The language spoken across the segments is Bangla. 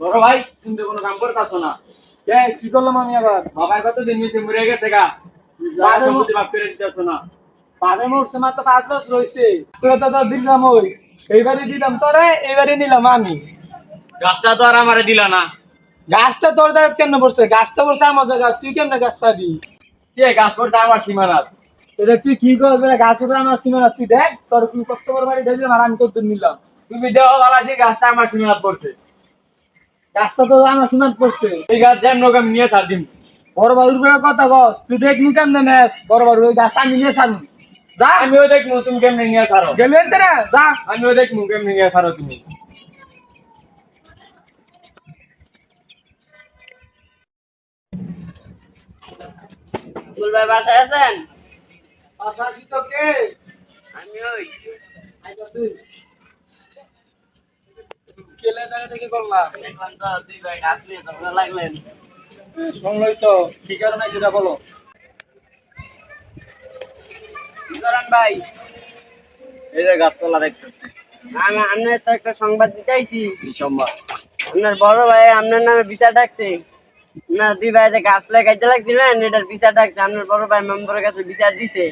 বড় ভাই তুমি তো কোনো কাম করতেছো না। কে কি করলাম আমি আবার? বাবার কত দিন নিচে মরে গেছে গা? বাবার সম্পত্তি ভাগ করে দিতেছো না। পাবে মোটছে মাত্র পাঁচ বছর রয়েছে তোরা তো দিলাম ওই। এইবারে দিলাম তোরে এইবারে নিলাম আমি। গাছটা তো আর আমারে দিলা না। গাছটা তোর জায়গা কেন পড়ছে? গাছটা পড়ছে আমার জায়গা তুই কেমনে গাছ পাবি? কে গাছ করতে আমার সীমানাত এটা তুই কি করছ গাছ পড়ছে আমার সীমানা। তুই দেখ তোর কি কত বড় বাড়ি ঢেলে আর আমি তোর নিলাম। তুমি দেওয়া ভালো আছে গাছটা আমার সীমানাত পড়ছে। গাছটা তো আমার সীমানা পড়ছে। এই গাছ যেন লোক আমি নিয়ে ছাড় দিন বড় বাড়ির উপরে কথা কস তুই দেখ নি কেমনে নেস? বড় বাড়ি ওই গাছ আমি নিয়ে সারু যা। আমিও দেখব তুমি কেমনে নিয়ে ছাড়ো? গেলি না যা। আমিও দেখব কেমনে নিয়ে ছাড়ো তুমি? ভাই বাসায় আছেন? আসাসি তো কে? আমি ওই। আইতাছি থেকে করলাম। শুনলই তো কি কারণে সেটা বলো? ভাই? এই যে গাছপালা দেখতেছি। আমি আপনার তো একটা সংবাদ দিতে আইছি। কি আপনার বড় ভাই আপনার নামে বিচার ডাকছে। না দুই ভাই যে গাছ লাগাইতে লাগছিলেন এটার বিচার ডাকছে। আপনার বড় ভাই মেম্বারের কাছে বিচার দিছে।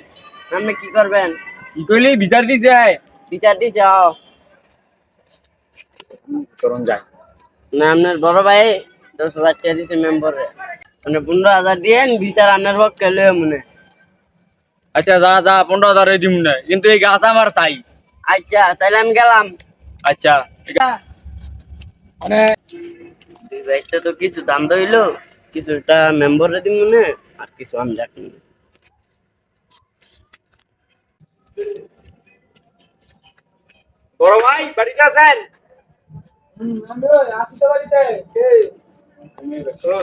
আপনি কি করবেন? কি কইলি? বিচার দিছে? বিচার দিছে করুন যায়। না আপনার বড় ভাই দশ হাজার টাকা দিছে মেম্বারে মানে পনেরো হাজার দিয়ে বিচার আপনার পক্ষে লয়ে মনে। আচ্ছা যা যা পনেরো হাজার দিম না। কিন্তু এই গাছ আমার চাই। আচ্ছা তাহলে আমি গেলাম। আচ্ছা। মানে ভাইটা তো কিছু দাম দইলো কিছুটা মেম্বারে দিব মনে আর কিছু আমি রাখি বড় ভাই বাড়িতে আছেন?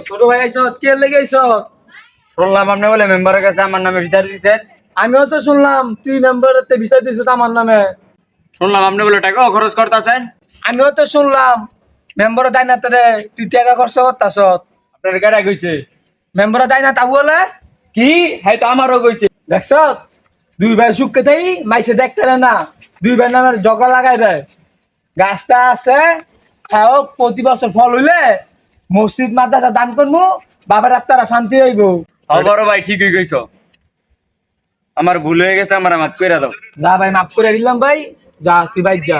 ছোট ভাই আইস কে লেগে আইস? শুনলাম আপনি বলে মেম্বারের কাছে আমার নামে বিচার দিচ্ছেন আমিও তো শুনলাম তুই মেম্বারতে বিচার দিছিস আমার নামে। শুনলাম আপনি বলে টাকাও খরচ করতেছেন। আমিও তো শুনলাম মেম্বার দেয় না তোরে তুই টাকা খরচ করতাস আপনার গাড়ি কইছে? মেম্বার দেয় না বলে কি? হ্যাঁ তো আমারও কইছে। দেখছ? দুই ভাই সুখকে দেই মাইসে দেখতে না। দুই ভাই নামের ঝগড়া লাগাই দেয়। গাছটা আছে খাও প্রতি বছর ফল হইলে মসজিদ মাদ্রাসা দান করব বাবার আত্মারা শান্তি হইব। বড় ভাই ঠিকই কইছ। আমার ভুল হয়ে গেছে আমার মাত করে দাও। যা ভাই মাফ করে দিলাম ভাই। যা তুই ভাই যা।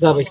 যা ভাই।